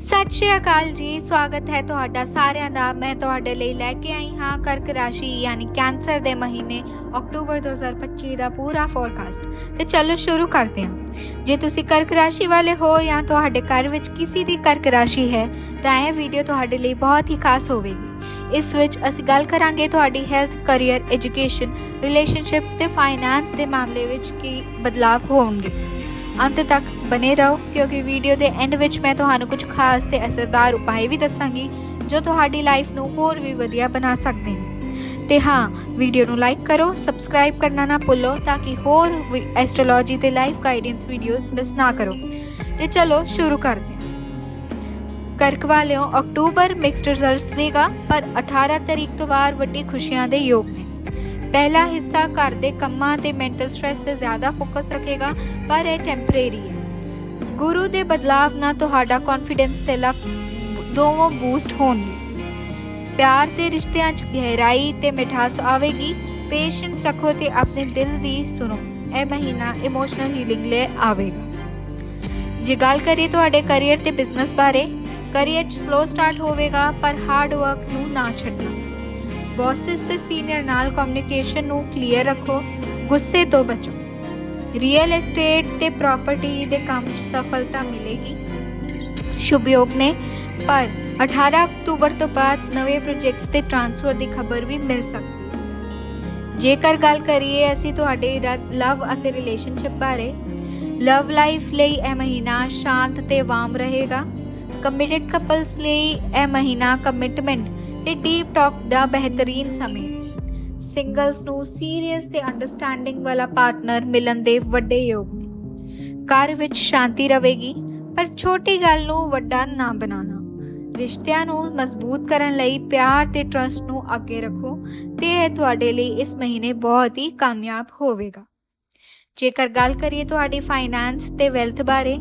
ਸਤਿ ਸ਼੍ਰੀ ਅਕਾਲ ਜੀ, ਸਵਾਗਤ ਹੈ ਤੁਹਾਡਾ ਸਾਰਿਆਂ ਦਾ। ਮੈਂ ਤੁਹਾਡੇ ਲਈ ਲੈ ਕੇ ਆਈ ਹਾਂ ਕਰਕ ਰਾਸ਼ੀ, ਯਾਨੀ ਕੈਂਸਰ ਦੇ ਮਹੀਨੇ ਅਕਤੂਬਰ 2025 ਦਾ ਪੂਰਾ ਫੋਰਕਾਸਟ ਤੇ ਚਲੋ ਸ਼ੁਰੂ ਕਰਦੇ ਹਾਂ। ਜੇ ਤੁਸੀਂ ਕਰਕ ਰਾਸ਼ੀ ਵਾਲੇ ਹੋ ਜਾਂ ਤੁਹਾਡੇ ਘਰ ਵਿੱਚ ਕਿਸੇ ਦੀ ਕਰਕ ਰਾਸ਼ੀ ਹੈ, ਤਾਂ ਇਹ ਵੀਡੀਓ ਤੁਹਾਡੇ ਲਈ ਬਹੁਤ ਹੀ ਖਾਸ ਹੋਵੇਗੀ। ਇਸ ਵਿੱਚ ਅਸੀਂ ਗੱਲ ਕਰਾਂਗੇ ਤੁਹਾਡੀ ਹੈਲਥ ਕੈਰੀਅਰ ਐਜੂਕੇਸ਼ਨ ਰਿਲੇਸ਼ਨਸ਼ਿਪ ਤੇ ਫਾਈਨੈਂਸ ਦੇ ਮਾਮਲੇ ਵਿੱਚ ਕੀ ਬਦਲਾਅ ਹੋਣਗੇ। ਅੰਤ ਤੱਕ ਬਨੇ ਰਹੋ, ਕਿਉਂਕਿ ਵੀਡੀਓ ਦੇ ਐਂਡ ਵਿੱਚ ਮੈਂ ਤੁਹਾਨੂੰ ਕੁਝ ਖਾਸ ਤੇ ਅਸਰਦਾਰ ਉਪਾਅ ਵੀ ਦੱਸਾਂਗੀ, ਜੋ ਤੁਹਾਡੀ ਲਾਈਫ ਨੂੰ ਹੋਰ ਵੀ ਵਧੀਆ ਬਣਾ ਸਕਦੇ ਨੇ। ਤੇ ਹਾਂ ਵੀਡੀਓ ਨੂੰ ਲਾਈਕ ਕਰੋ ਸਬਸਕ੍ਰਾਈਬ ਕਰਨਾ ਨਾ ਭੁੱਲੋ, ਤਾਂ ਕਿ ਹੋਰ ਐਸਟ੍ਰੋਲੋਜੀ ਤੇ ਲਾਈਫ ਗਾਈਡੈਂਸ ਵੀਡੀਓਜ਼ ਮਿਸ ਨਾ ਕਰੋ। ਤੇ ਚਲੋ, ਸ਼ੁਰੂ ਕਰਦੇ ਹਾਂ। ਕਰਕ ਵਾਲਿਓ, ਅਕਤੂਬਰ ਮਿਕਸਡ ਰਿਜ਼ਲਟਸ ਦੇਗਾ, ਪਰ 18 ਤਰੀਕ ਤੋਂ ਬਾਅਦ ਵੱਡੀ ਖੁਸ਼ੀਆਂ ਦੇ ਯੋਗ ਨੇ। ਪਹਿਲਾ ਹਿੱਸਾ ਘਰ ਦੇ ਕੰਮਾਂ ਤੇ ਮੈਂਟਲ ਸਟ੍ਰੈਸ ਤੇ ਜ਼ਿਆਦਾ ਫੋਕਸ ਰੱਖੇਗਾ, ਪਰ ਇਹ ਟੈਂਪਰੇਰੀ ਹੈ। ਗੁਰੂ ਦੇ ਬਦਲਾਵ ਨਾਲ ਤੁਹਾਡਾ ਕੌਨਫੀਡੈਂਸ ਤੇ ਲੱਕ ਦੋਵੇਂ ਬੂਸਟ ਹੋਣਗੇ। ਪਿਆਰ ਤੇ ਰਿਸ਼ਤਿਆਂ 'ਚ ਗਹਿਰਾਈ ਤੇ ਮਿਠਾਸ ਆਵੇਗੀ। ਪੇਸ਼ੈਂਸ ਰੱਖੋ ਤੇ ਆਪਣੇ ਦਿਲ ਦੀ ਸੁਣੋ। ਇਹ ਮਹੀਨਾ ਇਮੋਸ਼ਨਲ ਹੀਲਿੰਗ ਲਈ ਆਵੇਗਾ। ਜੇ ਗੱਲ ਕਰੀਏ ਤੁਹਾਡੇ ਕੈਰੀਅਰ ਤੇ ਬਿਜ਼ਨਸ ਬਾਰੇ ਕੈਰੀਅਰ 'ਚ ਸਲੋ ਸਟਾਰਟ ਹੋਵੇਗਾ, ਪਰ ਹਾਰਡ ਵਰਕ ਨੂੰ ਨਾ ਛੱਡਣਾ। ਬੌਸਸ ਤੇ ਸੀਨੀਅਰ ਨਾਲ ਕਮਿਊਨੀਕੇਸ਼ਨ ਨੂੰ ਕਲੀਅਰ ਰੱਖੋ। ਗੁੱਸੇ ਤੋਂ ਬਚੋ। ਰੀਅਲ ਏਸਟੇਟ ਤੇ ਪ੍ਰਾਪਰਟੀ ਦੇ ਕੰਮ 'ਚ ਸਫਲਤਾ ਮਿਲੇਗੀ। ਸ਼ੁਭ ਨੇ। ਪਰ 18 ਅਕਤੂਬਰ ਤੋਂ ਬਾਅਦ ਨਵੇਂ ਪ੍ਰੋਜੈਕਟਸ ਤੇ ਟ੍ਰਾਂਸਫਰ ਦੀ ਖਬਰ ਵੀ ਮਿਲ ਸਕਦੀ ਹੈ। ਜੇਕਰ ਗੱਲ ਕਰੀਏ ਅਸੀਂ ਤੁਹਾਡੇ ਲਵ ਅਤੇ ਰਿਲੇਸ਼ਨਸ਼ਿਪ ਬਾਰੇ ਲਵ ਲਾਈਫ ਲਈ ਇਹ ਮਹੀਨਾ ਸ਼ਾਂਤ ਤੇ ਵਾਮ ਰਹੇਗਾ। ਕਮਿਟਡ ਕਪਲਸ ਲਈ ਇਹ ਮਹੀਨਾ ਕਮਿਟਮੈਂਟ ਤੇ ਡੀਪ ਟਾਕ ਦਾ ਬਿਹਤਰੀਨ ਸਮੇਂ। ਸਿੰਗਲਸ ਨੂੰ ਸੀਰੀਅਸ ਤੇ ਅੰਡਰਸਟੈਂਡਿੰਗ ਵਾਲਾ ਪਾਰਟਨਰ ਮਿਲਣ ਦੇ ਵੱਡੇ ਯੋਗ ਨੇ। ਘਰ ਵਿੱਚ ਸ਼ਾਂਤੀ ਰਵੇਗੀ ਪਰ ਛੋਟੀ ਗੱਲ ਨੂੰ ਵੱਡਾ ਨਾ ਬਣਾਉਣਾ। ਰਿਸ਼ਤਿਆਂ ਨੂੰ ਮਜ਼ਬੂਤ ਕਰਨ ਲਈ ਪਿਆਰ ਤੇ ਟਰਸਟ ਨੂੰ ਅੱਗੇ ਰੱਖੋ ਤੇ ਇਹ ਤੁਹਾਡੇ ਲਈ ਇਸ ਮਹੀਨੇ ਬਹੁਤ ਹੀ ਕਾਮਯਾਬ ਹੋਵੇਗਾ। ਜੇਕਰ ਗੱਲ ਕਰੀਏ ਤੁਹਾਡੀ ਫਾਈਨੈਂਸ ਤੇ ਵੈਲਥ ਬਾਰੇ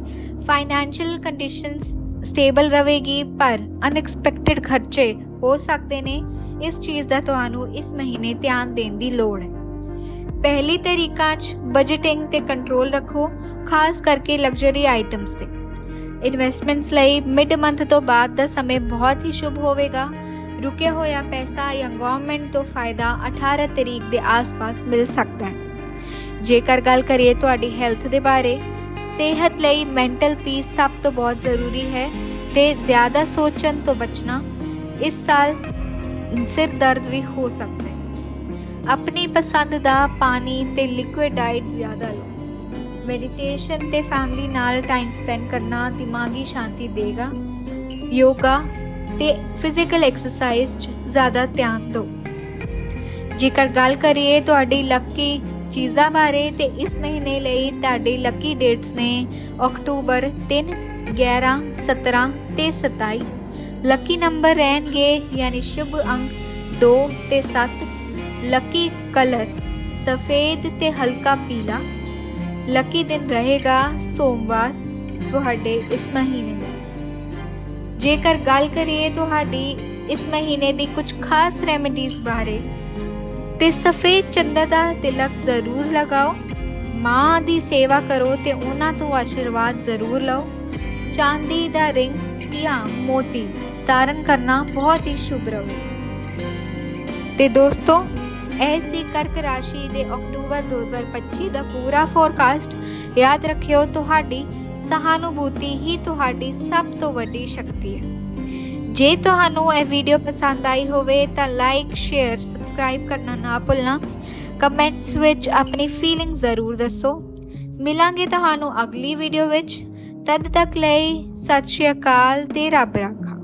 ਫਾਈਨੈਂਸ਼ੀਅਲ ਕੰਡੀਸ਼ਨਸ ਸਟੇਬਲ ਰਹੇਗੀ, ਪਰ ਅਨਐਕਸਪੈਕਟਿਡ ਖਰਚੇ ਹੋ ਸਕਦੇ ਨੇ। ਇਸ ਚੀਜ਼ ਦਾ ਤੁਹਾਨੂੰ ਇਸ ਮਹੀਨੇ ਧਿਆਨ ਦੇਣ ਦੀ ਲੋੜ ਹੈ। ਪਹਿਲੀ ਤਰੀਕਾ 'ਚ ਬਜਟਿੰਗ ਤੇ ਕੰਟਰੋਲ ਰੱਖੋ, ਖਾਸ ਕਰਕੇ ਲਗਜ਼ਰੀ ਆਈਟਮਸ ਤੇ। ਇਨਵੈਸਟਮੈਂਟਸ ਲਈ ਮਿਡ ਮੰਥ ਤੋਂ ਬਾਅਦ ਦਾ ਸਮੇਂ ਬਹੁਤ ਹੀ ਸ਼ੁਭ ਹੋਵੇਗਾ। ਰੁਕਿਆ ਹੋਇਆ ਪੈਸਾ ਜਾਂ ਗਵਰਨਮੈਂਟ ਤੋਂ ਫਾਇਦਾ 18 ਤਰੀਕ ਦੇ ਆਸ-ਪਾਸ ਮਿਲ ਸਕਦਾ ਹੈ। ਜੇਕਰ ਗੱਲ ਕਰੀਏ ਤੁਹਾਡੀ ਹੈਲਥ ਦੇ ਬਾਰੇ, ਸਿਹਤ ਲਈ ਮੈਂਟਲ ਪੀਸ ਸਭ ਤੋਂ ਬਹੁਤ ਜ਼ਰੂਰੀ ਹੈ ਤੇ ਜ਼ਿਆਦਾ ਸੋਚਣ ਤੋਂ ਬਚਣਾ। ਇਸ ਸਾਲ ਸਿਰ ਦਰਦ ਵੀ ਹੋ ਸਕਦਾ ਹੈ। ਆਪਣੀ ਪਸੰਦ ਦਾ ਪਾਣੀ ਤੇ ਲਿਕੁਇਡ ਡਾਈਟ ਜ਼ਿਆਦਾ ਲਓ। ਮੈਡੀਟੇਸ਼ਨ ਤੇ ਫੈਮਿਲੀ ਨਾਲ ਟਾਈਮ ਸਪੈਂਡ ਕਰਨਾ ਦਿਮਾਗੀ ਸ਼ਾਂਤੀ ਦੇਗਾ। ਯੋਗਾ ਤੇ ਫਿਜ਼ੀਕਲ ਐਕਸਰਸਾਈਜ਼ 'ਚ ਜ਼ਿਆਦਾ ਧਿਆਨ ਦਿਓ। ਜੇਕਰ ਗੱਲ ਕਰੀਏ ਤੁਹਾਡੀ ਲੱਕੀ ਚੀਜ਼ਾਂ ਬਾਰੇ ਤੇ ਇਸ ਮਹੀਨੇ ਲਈ ਤੁਹਾਡੀ ਲੱਕੀ ਡੇਟਸ ਨੇ ਅਕਤੂਬਰ 3 11 17 ਤੇ 27 ਲੱਕੀ ਨੰਬਰ ਰਹਿਣਗੇ ਯਾਨੀ ਸ਼ੁਭ ਅੰਕ 2 ਤੇ 7 ਲੱਕੀ ਕਲਰ ਸਫੇਦ ਤੇ ਹਲਕਾ ਪੀਲਾ। ਲੱਕੀ ਦਿਨ ਰਹੇਗਾ ਸੋਮਵਾਰ ਤੁਹਾਡੇ ਇਸ ਮਹੀਨੇ ਦਾ। ਜੇਕਰ ਗੱਲ ਕਰੀਏ ਤੁਹਾਡੀ ਇਸ ਮਹੀਨੇ ਦੀ ਕੁਝ ਖਾਸ ਰੈਮੇਡੀਜ਼ ਬਾਰੇ, ਤੇ ਸਫੇਦ ਚੰਦਰ ਦਾ ਤਿਲਕ ਜ਼ਰੂਰ ਲਗਾਓ, ਮਾਂ ਦੀ ਸੇਵਾ ਕਰੋ ਤੇ ਉਹਨਾਂ ਤੋਂ ਆਸ਼ੀਰਵਾਦ ਜ਼ਰੂਰ ਲਓ। ਚਾਂਦੀ ਦਾ ਰਿੰਗ ਜਾਂ ਮੋਤੀ। ਧਾਰਨ ਕਰਨਾ ਬਹੁਤ ਹੀ ਸ਼ੁਭ ਰਹੂ ਤੇ ਦੋਸਤੋ, ਇਹ ਸੀ ਕਰਕ ਰਾਸ਼ੀ ਦੇ ਅਕਤੂਬਰ 2025 ਦਾ ਪੂਰਾ ਫੋਰਕਾਸਟ ਯਾਦ ਰੱਖਿਓ, ਤੁਹਾਡੀ ਸਹਾਨੁਭੂਤੀ ਹੀ ਤੁਹਾਡੀ ਸਭ ਤੋਂ ਵੱਡੀ ਸ਼ਕਤੀ ਹੈ। ਜੇ ਤੁਹਾਨੂੰ ਇਹ ਵੀਡੀਓ ਪਸੰਦ ਆਈ ਹੋਵੇ, ਤਾਂ ਲਾਈਕ ਸ਼ੇਅਰ ਸਬਸਕ੍ਰਾਈਬ ਕਰਨਾ ਨਾ ਭੁੱਲਣਾ। ਕਮੈਂਟਸ ਵਿੱਚ ਆਪਣੀ ਫੀਲਿੰਗ ਜ਼ਰੂਰ ਦੱਸੋ। ਮਿਲਾਂਗੇ ਤੁਹਾਨੂੰ ਅਗਲੀ ਵੀਡੀਓ ਵਿੱਚ। ਤਦ ਤੱਕ ਲਈ ਸਤਿ ਸ਼੍ਰੀ ਅਕਾਲ ਤੇ ਰੱਬ ਰਾਖਾ।